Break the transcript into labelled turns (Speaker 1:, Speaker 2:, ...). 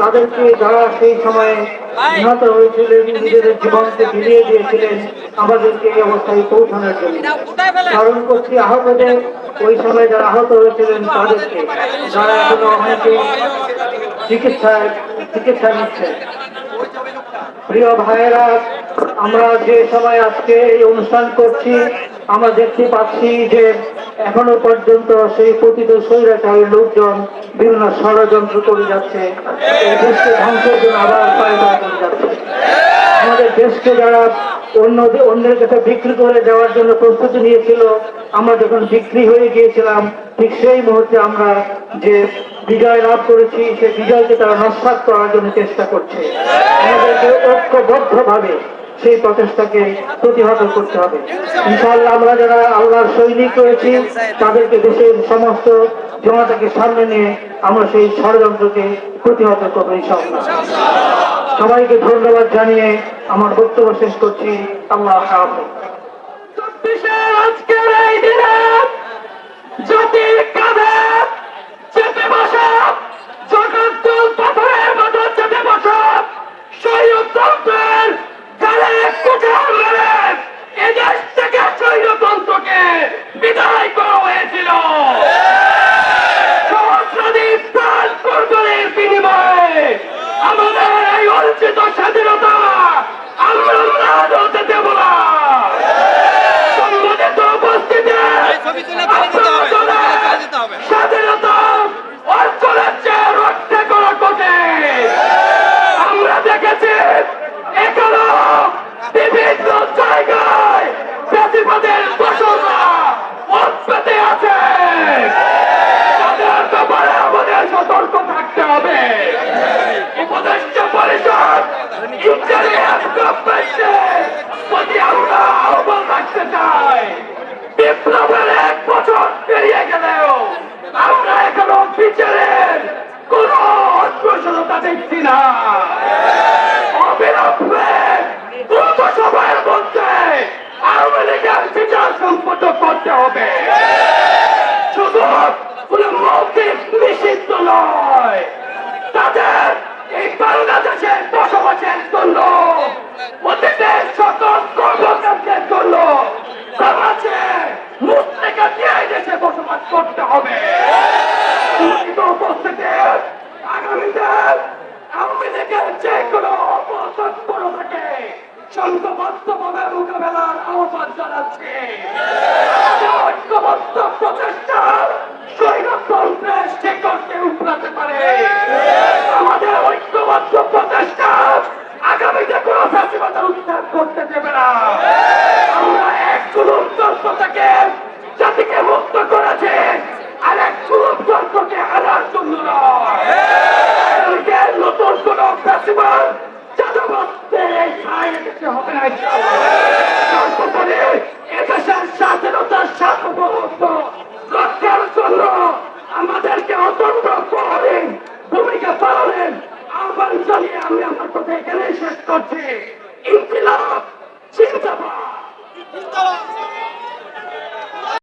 Speaker 1: তাদেরকে যারা সেই সময়ে নিহত হয়েছিলেন নিজেদের জীবনকে বিলিয়ে দিয়েছিলেন আমাদেরকে এই অবস্থায় পৌঁছানোর জন্য। স্মরণ করছি আহতদের ওই সময় যারা আহত হয়েছিলেন তাদেরকে যারা এখনও অনেকে চিকিৎসায় চিকিৎসা নিচ্ছেন। প্রিয় ভাইয়েরা আমরা যে সময় আজকে এই অনুষ্ঠান করছি আমরা দেখতে পাচ্ছি যে এখনও পর্যন্ত সেই পতিত স্বৈরাচারী লোকজন বিভিন্ন ষড়যন্ত্র করে যাচ্ছে। দেশকে ধ্বংসের জন্য আবার পায়তারা করে যাচ্ছে। আমাদের দেশকে যারা অন্য অন্যের কাছে বিক্রি করে দেওয়ার জন্য প্রস্তুতি নিয়েছিল, আমরা যখন বিক্রি হয়ে গিয়েছিলাম, ঠিক সেই মুহূর্তে আমরা যে বিজয় লাভ করেছি, সেই বিজয়কে তারা নস্বাত করার জন্য চেষ্টা করছে। আমাদেরকে ঐক্যবদ্ধভাবে সেই প্রচেষ্টাকে প্রতিহত করতে হবে। ইনশাআল্লাহ আমরা যারা আল্লাহর সৈনিক রয়েছি, তাদেরকে দেশের সমস্ত জনতাকে সামনে নিয়ে আমরা সেই ষড়যন্ত্রকে প্রতিহত করব ইনশাআল্লাহ। সবাইকে ধন্যবাদ জানিয়ে আমার বক্তব্য শেষ করছি। আল্লাহ হাফেজ।
Speaker 2: ইন্টারিয়াম গভর্নমেন্টের প্রতি আমরা আহ্বান রাখতে চাই বিপ্লবের এক বছর পেরিয়ে গেলেও আমরা এখনও বিচারের কোন অগ্রসরতা দেখছি না অবিলম্বে দ্রুত সময়ের মধ্যে আওয়ামী লীগের বিচার সম্পন্ন করতে হবে শুধু কোনো মৌখিক নিষিদ্ধ নয় তাদের এই বসবাসের জন্য অতীতের সকল কর্মকাণ্ডের জন্য সমাজে দেশে বসবাস করতে হবে। উপস্থিতি আগামীতে আওয়ামী লীগের যে কোনো থাকে। সংঘবদ্ধভাবে মোকাবেলার আহ্বান জানাচ্ছে। আমি আমার কথা এখানেই শেষ করছি। চিন্তা চিন্তাবাদ